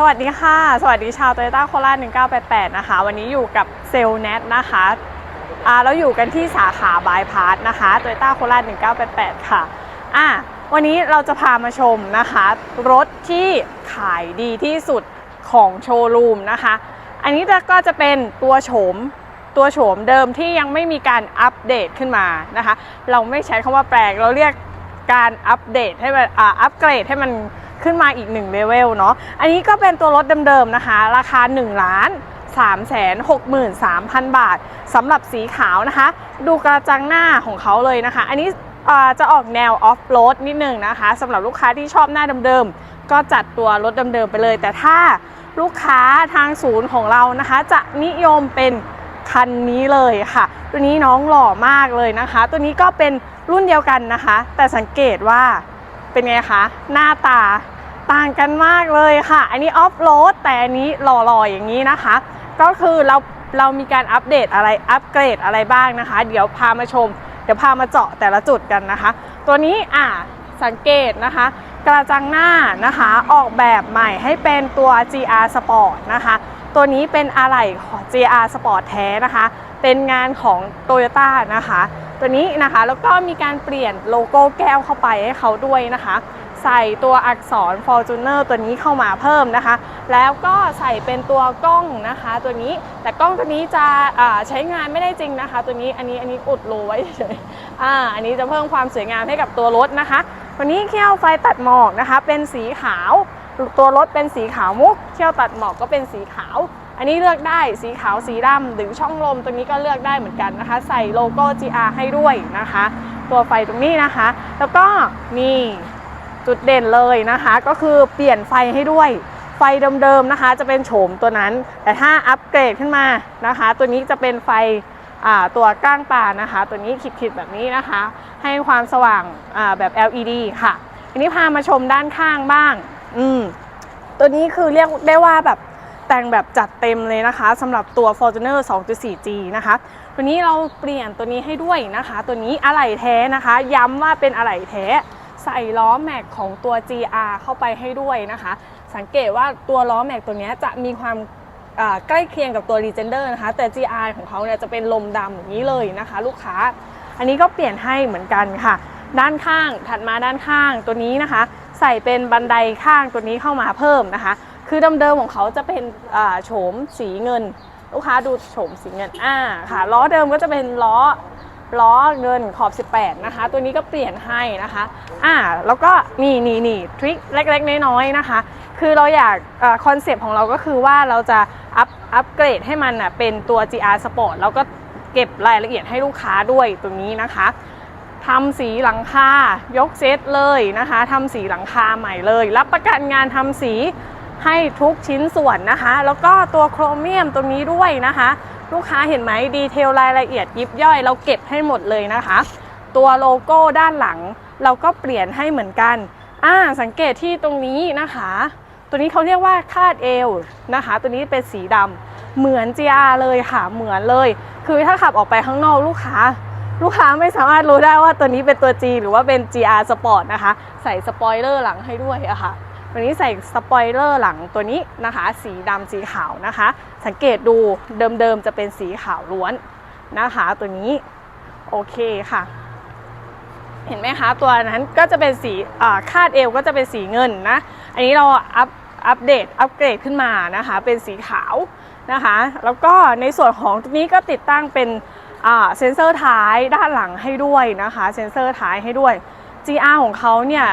สวัสดีค่ะ สวัสดีชาวโตโยต้าโคราช1988 นะคะ วันนี้อยู่กับเซลล์แนทนะคะอ่าเราอยู่กันที่สาขาบายพาสนะคะโตโยต้าโคราช1988 ค่ะอะวันนี้เราจะพามาชมนะคะ รถที่ขายดีที่สุดของโชว์รูมนะคะ อันนี้ก็จะเป็นตัวโฉมตัวโฉมเดิมที่ยังไม่มีการอัปเดตขึ้นมานะคะ เราไม่ใช้คำว่าแปลก เราเรียกการอัปเดตให้มันอ่าอัปเกรดให้มัน ขึ้นมาอีก1เลเวลเนาะ อันนี้ก็เป็นตัวรถเดิมๆนะคะ ราคา 1 ล้าน 3 6 3 0 0 0 บาทสำหรับสีขาวนะคะ ดูกระจังหน้าของเขาเลยนะคะ อันนี้จะออกแนวออฟโรดนิดนึงนะคะสำหรับลูกค้าที่ชอบหน้าเดิมๆ ก็จัดตัวรถเดิมๆไปเลย แต่ถ้าลูกค้าทางศูนย์ของเรานะคะ จะนิยมเป็นคันนี้เลยค่ะ ตัวนี้น้องหล่อมากเลยนะคะ ตัวนี้ก็เป็นรุ่นเดียวกันนะคะ แต่สังเกตว่า เป็นไงคะ หน้าตาต่างกันมากเลยค่ะ อันนี้ออฟโรดแต่อันนี้หล่อๆอย่างนี้นะคะ ก็คือเราเรามีการอัปเดตอะไรอัปเกรดอะไรบ้างนะคะ เดี๋ยวพามาชม เดี๋ยวพามาเจาะแต่ละจุดกันนะคะ ตัวนี้อะสังเกตนะคะ กระจังหน้านะคะออกแบบใหม่ให้เป็นตัว GR Sport นะคะ ตัวนี้เป็นอะไหล่ของ GR Sport แท้นะคะ เป็นงานของ Toyota นะคะ ตัวนี้นะคะแล้วก็มีการเปลี่ยนโลโก้แก้วเข้าไปให้เขาด้วยนะคะ ใส่ตัวอักษร Fortuner ตัวนี้เข้ามาเพิ่มนะคะ แล้วก็ใส่เป็นตัวกล้องนะคะ ตัวนี้แต่กล้องตัวนี้จะใช้งานไม่ได้จริงนะคะ ตัวนี้อันนี้อันนี้อุดรูไว้เฉยอ่าอันนี้จะเพิ่มความสวยงามให้กับตัวรถนะคะวันนี้เขี้ยวไฟตัดหมอกนะคะ เป็นสีขาวตัวรถเป็นสีขาวมุกเขี้ยวตัดหมอกก็เป็นสีขาว อันนี้เลือกได้สีขาวสีดำหรือช่องลมตัวนี้ก็เลือกได้เหมือนกันนะคะ ใส่โลโก้ GR ให้ด้วยนะคะ ตัวไฟตรงนี้นะคะ แล้วก็นี่จุดเด่นเลยนะคะ ก็คือเปลี่ยนไฟให้ด้วยไฟเดิมๆนะคะ จะเป็นโฉมตัวนั้น แต่ถ้าอัปเกรดขึ้นมานะคะ ตัวนี้จะเป็นไฟตัวก้างปลานะคะ ตัวนี้ขีดๆแบบนี้นะคะ ให้ความสว่างแบบ LED ค่ะ ทีนี้พามาชมด้านข้างบ้าง อืมตัวนี้คือเรียกได้ว่าแบบ แต่งแบบจัดเต็มเลยนะคะสำหรับตัว Fortuner 2.4G นะคะ ตัวนี้เราเปลี่ยนตัวนี้ให้ด้วยนะคะ ตัวนี้อะไหล่แท้นะคะ ย้ำว่าเป็นอะไหล่แท้ใส่ล้อแม็กของตัว GR เข้าไปให้ด้วยนะคะ สังเกตว่าตัวล้อแม็กตัวนี้จะมีความใกล้เคียงกับตัว Legender นะคะ แต่ GR ของเขาเนี่ยจะเป็นลมดำอย่างนี้เลยนะคะ ลูกค้า อันนี้ก็เปลี่ยนให้เหมือนกันค่ะ ด้านข้างถัดมาด้านข้างตัวนี้นะคะ ใส่เป็นบันไดข้างตัวนี้เข้ามาเพิ่มนะคะ คือเดิมๆของเขาจะเป็นโฉมสีเงิน ลูกค้าดูโฉมสีเงินอ่าค่ะล้อเดิมก็จะเป็นล้อล้อเงินขอบ 18 นะคะ ตัวนี้ก็เปลี่ยนให้นะคะอ่าแล้วก็นี่นี่นี่ทริคเล็กๆ น้อยๆนะคะ คือเราอยากคอนเซปต์ของเราก็คือว่าเราจะอัพอัปเกรดให้มันอะเป็นตัว GR Sport แล้วก็เก็บรายละเอียดให้ลูกค้าด้วยตรงนี้นะคะทำสีหลังคายกเซตเลยนะคะทำสีหลังคาใหม่เลย รับประกันงานทำสี ให้ทุกชิ้นส่วนนะคะ แล้วก็ตัวโครเมียมตรงนี้ด้วยนะคะ ลูกค้าเห็นไหมดีเทลรายละเอียดยิบย่อย เราเก็บให้หมดเลยนะคะ ตัวโลโก้ด้านหลัง เราก็เปลี่ยนให้เหมือนกันอ่าสังเกตที่ตรงนี้นะคะ ตัวนี้เขาเรียกว่าคาดเอวนะคะ ตัวนี้เป็นสีดำเหมือน GR เลยค่ะเหมือนเลย คือถ้าขับออกไปข้างนอกลูกค้าลูกค้าไม่สามารถรู้ได้ว่าตัวนี้เป็นตัว G หรือว่าเป็น GR Sport นะคะ ใส่สปอยเลอร์หลังให้ด้วยอะค่ะ วันนี้ใส่สปอยเลอร์หลังตัวนี้นะคะ สีดำสีขาวนะคะ สังเกตดูเดิมๆจะเป็นสีขาวล้วนนะคะตัวนี้โอเคค่ะ เห็นไหมคะ ตัวนั้นก็จะเป็นสีคาดเอวก็จะเป็นสีเงินนะ อันนี้เราอัพอัปเดตอัปเกรดขึ้นมานะคะ เป็นสีขาวนะคะ แล้วก็ในส่วนของตรงนี้ก็ติดตั้งเป็นเซ็นเซอร์ท้ายด้านหลังให้ด้วยนะคะ เซ็นเซอร์ท้ายให้ด้วย GR ของเขาเนี่ย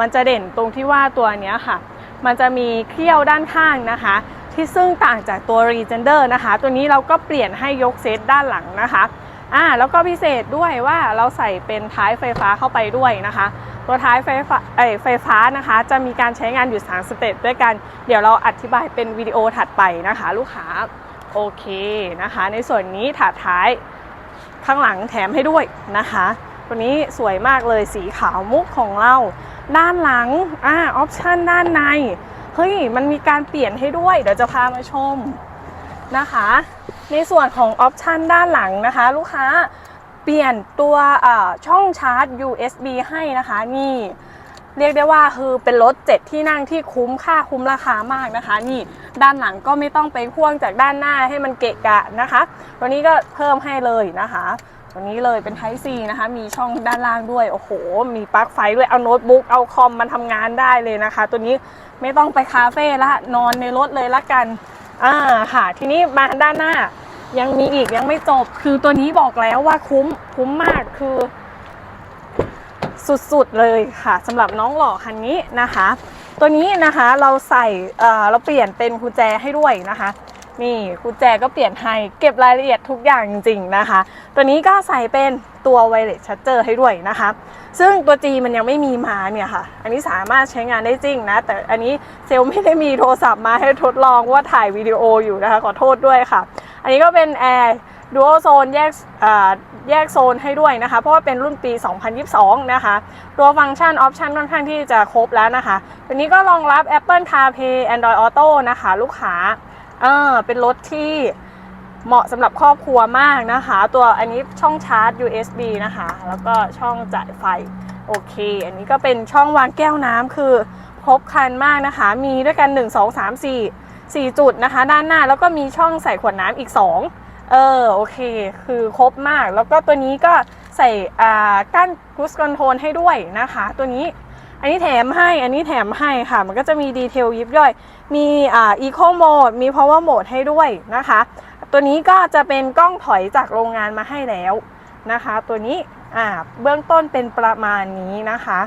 มันจะเด่นตรงที่ว่าตัวนี้ค่ะ มันจะมีเขี้ยวด้านข้างนะคะ ที่ซึ่งต่างจากตัว Regender นะคะ ตัวนี้เราก็เปลี่ยนให้ยกเซตด้านหลังนะคะอ่าแล้วก็พิเศษด้วยว่าเราใส่เป็นท้ายไฟฟ้าเข้าไปด้วยนะคะ ตัวท้ายไฟฟ้าเอไฟฟ้านะคะ จะมีการใช้งานอยู่3สเต็ปด้วยกัน เดี๋ยวเราอธิบายเป็นวิดีโอถัดไปนะคะ ลูกค้าโอเคนะคะ ในส่วนนี้ถาดท้ายข้างหลังแถมให้ด้วยนะคะ ตัวนี้สวยมากเลยสีขาวมุกของเรา ด้านหลังอ่าออปชันด้านในเฮ้ยมันมีการเปลี่ยนให้ด้วย เดี๋ยวจะพามาชมนะคะ ในส่วนของออปชันด้านหลังนะคะ ลูกค้าเปลี่ยนตัวอ่าช่องชาร์จ USB ให้นะคะนี่เรียกได้ว่าคือเป็นรถเจ็ดที่นั่งที่คุ้มค่าคุ้มราคามากนะคะ นี่ด้านหลังก็ไม่ต้องไปพ่วงจากด้านหน้าให้มันเกะกะนะคะ ตัวนี้ก็เพิ่มให้เลยนะคะ ตัวนี้เลยเป็น Type C นะคะ มีช่องด้านล่างด้วย โอ้โห มีปลั๊กไฟด้วย เอาโน้ตบุ๊ก เอาคอมมันทำงานได้เลยนะคะ ตัวนี้ไม่ต้องไปคาเฟ่ละ นอนในรถเลยละกัน อ่าค่ะ ทีนี้มาด้านหน้า ยังมีอีกยังไม่จบ คือตัวนี้บอกแล้วว่าคุ้ม คุ้มมาก คือ สุดๆเลยค่ะสำหรับน้องหล่อคันนี้นะคะ ตัวนี้นะคะเราใส่เอ่อเราเปลี่ยนเป็นกุญแจให้ด้วยนะคะ นี่กุญแจก็เปลี่ยนให้เก็บรายละเอียดทุกอย่างจริงๆนะคะ ตัวนี้ก็ใส่เป็นตัวไวเลสชั r เจอร์ให้ด้วยนะคะ ซึ่งตัว G มันยังไม่มีมาเนี่ยค่ะ อันนี้สามารถใช้งานได้จริงนะ แต่อันนี้เซลไม่ได้มีโทรศัพท์มาให้ทดลองว่าถ่ายวิดีโออยู่นะคะ ขอโทษด้วยค่ะ อันนี้ก็เป็นแอร์ดูอัลโซนแยกแยกโซนให้ด้วยนะคะ เพราะว่าเป็นรุ่นปี 2022 นะคะ ตัวฟังก์ชันออปชันค่อนข้างที่จะครบแล้วนะคะ ตัวนี้ก็รองรับ Apple CarPlay Android Auto นะคะ ลูกค้า เออเป็นรถที่เหมาะสำหรับครอบครัวมากนะคะ ตัวอันนี้ช่องชาร์จ USB นะคะ แล้วก็ช่องจ่ายไฟโอเค อันนี้ก็เป็นช่องวางแก้วน้ำคือครบครันมากนะคะ มีด้วยกัน 1 2 3 4 4 จุดนะคะ ด้านหน้าแล้วก็มีช่องใส่ขวดน้ำอีก 2 เออโอเค คือครบมาก แล้วก็ตัวนี้ก็ใส่อ่ากั้นกูสคอนโทรลให้ด้วยนะคะ ตัวนี้ อันนี้แถมให้ อันนี้แถมให้ค่ะ มันก็จะมีดีเทลยิบย่อย มีอ่า Eco Mode มี Power Mode ให้ด้วยนะคะ ตัวนี้ก็จะเป็นกล้องถอยจากโรงงานมาให้แล้วนะคะ ตัวนี้อ่าเบื้องต้นเป็นประมาณนี้นะคะ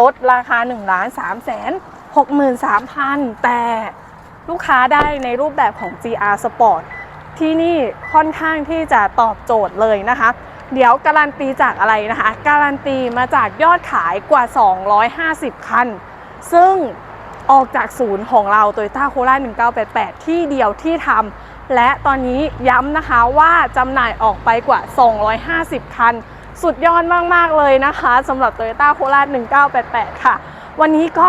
ลดราคา1ล้าน3แสน63,000 แต่ลูกค้าได้ในรูปแบบของ GR Sport ที่นี่ค่อนข้างที่จะตอบโจทย์เลยนะคะ เดี๋ยวการันตีจากอะไรนะคะ การันตีมาจากยอดขายกว่า 250 คัน ซึ่งออกจากศูนย์ของเรา Toyota Corolla 1988 ที่เดียวที่ทำและตอนนี้ย้ำนะคะว่าจำหน่ายออกไปกว่า 250 คัน สุดยอดมาก ๆ เลยนะคะสำหรับ Toyota Corolla 1988 ค่ะ วันนี้ก็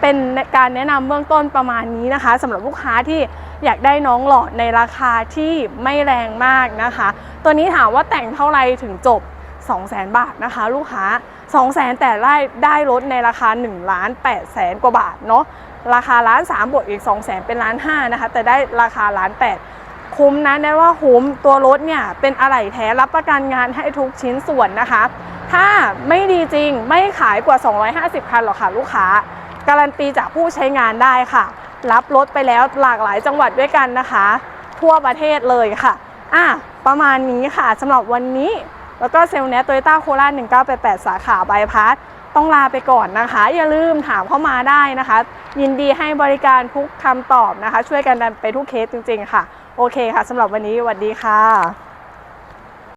เป็นการแนะนำเบื้องต้นประมาณนี้นะคะสำหรับลูกค้าที่ อยากได้น้องหล่อในราคาที่ไม่แรงมากนะคะ ตัวนี้ถามว่าแต่งเท่าไหร่ถึงจบ 200,000 บาทนะคะ ลูกค้า 200,000 แต่ได้ได้รถในราคา1ล้าน8แสนกว่าบาทเนาะราคาล้าน3บวกอีก 200,000 เป็นล้าน5นะคะ แต่ได้ราคาล้าน8คุ้มนะแน่ว่าคุ้มตัวรถเนี่ยเป็นอะไหล่แท้รับประกันงานให้ทุกชิ้นส่วนนะคะ ถ้าไม่ดีจริงไม่ขายกว่า 250 คันหรอกค่ะลูกค้า การันตีจากผู้ใช้งานได้ค่ะ รับรถไปแล้วหลากหลายจังหวัดด้วยกันนะคะ ทั่วประเทศเลยค่ะอะประมาณนี้ค่ะสำหรับวันนี้ แล้วก็เซลล์เนตโตโยต้าโคราช1988 สาขาบายพาสต้องลาไปก่อนนะคะ อย่าลืมถามเข้ามาได้นะคะ ยินดีให้บริการทุกคำตอบนะคะ ช่วยกันไปทุกเคสจริงๆค่ะ โอเคค่ะสำหรับวันนี้สวัสดีค่ะ